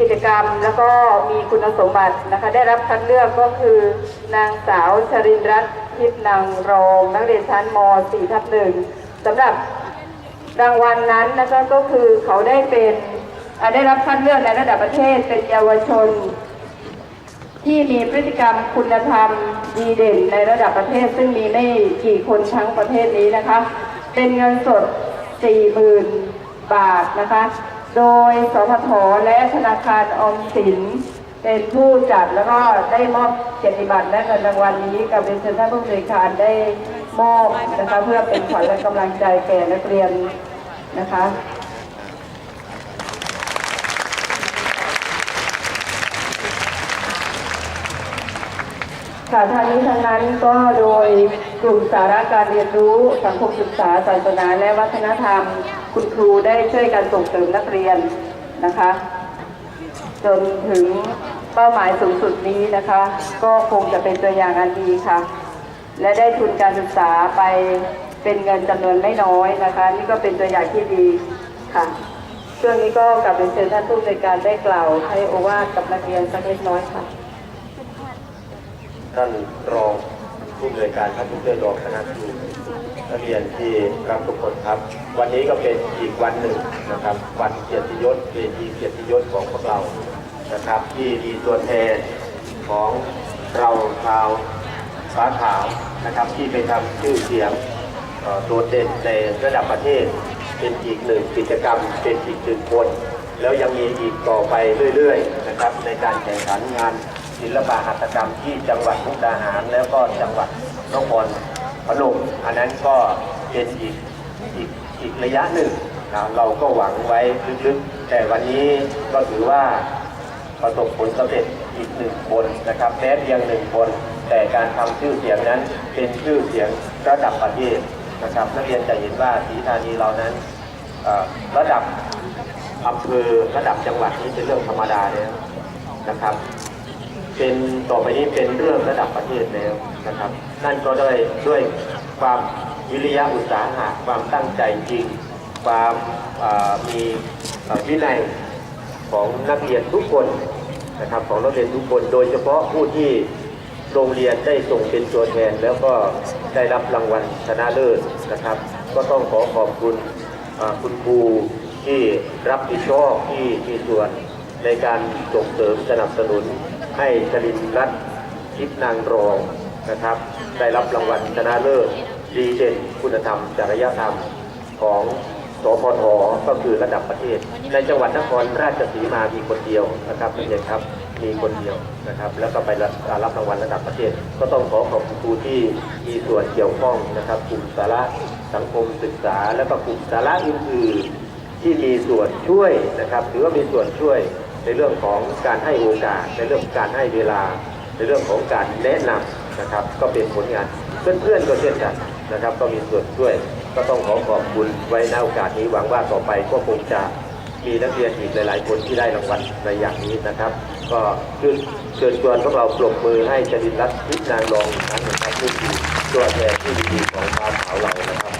กิจกรรมแล้วก็มีคุณสมบัตินะคะได้รับคัดเลือกก็คือนางสาวชรินรัตน์ทิพย์นางรองนักเรียนชั้นม .4 ทับหนึ่งสำหรับรางวัลนั้นนะคะก็คือเขาได้เป็นได้รับคัดเลือกในระดับประเทศเป็นเยาวชน ที่มีพฤติกรรมคุณธรรมดีเด่นในระดับประเทศ ซึ่งมีไม่กี่คนทั้งประเทศนี้นะคะ เป็นเงินสด 40,000 บาทนะคะ โดยสพทและธนาคารออมสิน เป็นผู้จัดแล้วก็ได้มอบเกียรติบัตรและเงินรางวัลนี้กับเป็นเซ็นทรัลผู้บริการได้มอบนะคะเพื่อเป็นขวัญและกำลังใจแก่นักเรียนนะคะ ค่ะทางนี้ทางนั้นก็โดยกลุ่มสาระการเรียนรู้สังคมศึกษาศาสนาและวัฒนธรรม คุณครูได้ช่วยกันส่งเสริมนักเรียนนะคะ จนถึงเป้าหมายสูงสุดนี้นะคะ ก็คงจะเป็นตัวอย่างอันดีค่ะ และได้ทุนการศึกษาไปเป็นเงินจำนวนไม่น้อยนะคะ นี่ก็เป็นตัวอย่างที่ดีค่ะช่วงนี้ก็กลับเรียนเชิญท่านผู้ในการได้กล่าวให้โอวาทกับนักเรียนสักเล็กน้อยค่ะ ท่านรองผู้อำนวยการท่านผู้ช่วยรองคณะครูนักเรียนที่รักทุกคนครับ วันนี้ก็เป็นอีกวันหนึ่งนะครับ วันเกียรติยศเวทีเกียรติยศของพวกเรานะครับ ที่มีตัวแทนของเราชาวฟ้าขาวนะครับ ที่ไปทำชื่อเสียงโดดเด่นในระดับประเทศ เป็นอีกหนึ่งกิจกรรม เป็นอีกหนึ่งคน แล้วยังมีอีกต่อไปเรื่อย ๆ นะครับ ในการแข่งขันงาน ศิลปะหัตถกรรมที่จังหวัดมุกดาหารแล้วก็จังหวัดนครพนมอันนั้นก็เป็นอีกอีกอีกระยะหนึ่งนะเราก็หวังไว้ลึกๆแต่วันนี้ก็ถือว่าประสบผลสำเร็จอีกหนึ่งคนนะครับแม้เพียงหนึ่งคน แต่การทำชื่อเสียงนั้นเป็นชื่อเสียงระดับประเทศนะครับนักเรียนจะเห็นว่าศรีธานีเรานั้นระดับอำเภอระดับจังหวัดนี้เป็นเรื่องธรรมดาแล้วนะครับ เป็นต่อไปนี้เป็นเรื่องระดับประเทศแล้วนะครับ นั่นก็ด้วยด้วยความวิริยะอุตสาหะความตั้งใจจริง ความามีวินัยของนักเรียนทุกคนนะครับของนักเรียนทุกคน โดยเฉพาะผู้ที่โรงเรียนได้ส่งเป็นตัวแทน แล้วก็ได้รับรางวัลชนะเลิศนะครับ ก็ต้องขอขอบคุณคุณครูที่รับผิดชอบที่มีส่วนในการส่งเสริมสนับสนุน ให้ชลินรัตน์ทิพย์นางรองนะครับ ได้รับรางวัลชนะเลิศดีเด่นคุณธรรมจริยธรรมของสพทก็คือระดับประเทศ ในจังหวัดนครราชสีมามีคนเดียวนะครับเรียนครับมีคนเดียวนะครับ แล้วก็ไปรับรางวัลระดับประเทศ ก็ต้องขอขอบคุณครูที่มีส่วนเกี่ยวข้องนะครับกลุ่มสาระสังคมศึกษา แล้วก็กลุ่มสาระอื่นๆที่มีส่วนช่วยนะครับถือว่ามีส่วนช่วย ในเรื่องของการให้โอกาส ในเรื่องการให้เวลา ในเรื่องของการแนะนำนะครับ ก็เป็นผลงานเพื่อนๆก็เช่นกันนะครับ ก็มีส่วนช่วยก็ต้องขอขอบคุณไว้ในโอกาสนี้หวังว่าต่อไปก็คงจะมีนักเรียนอีกหลายๆ คนที่ได้รางวัลในอย่างนี้นะครับ ก็เชิญเชิญชวนพวกเราปรบมือให้จรินรัตน์ทิพย์นางรองอีกครั้งหนึงครับนี่คือตัวแทนที่ดีๆของความขาวเรานะครับ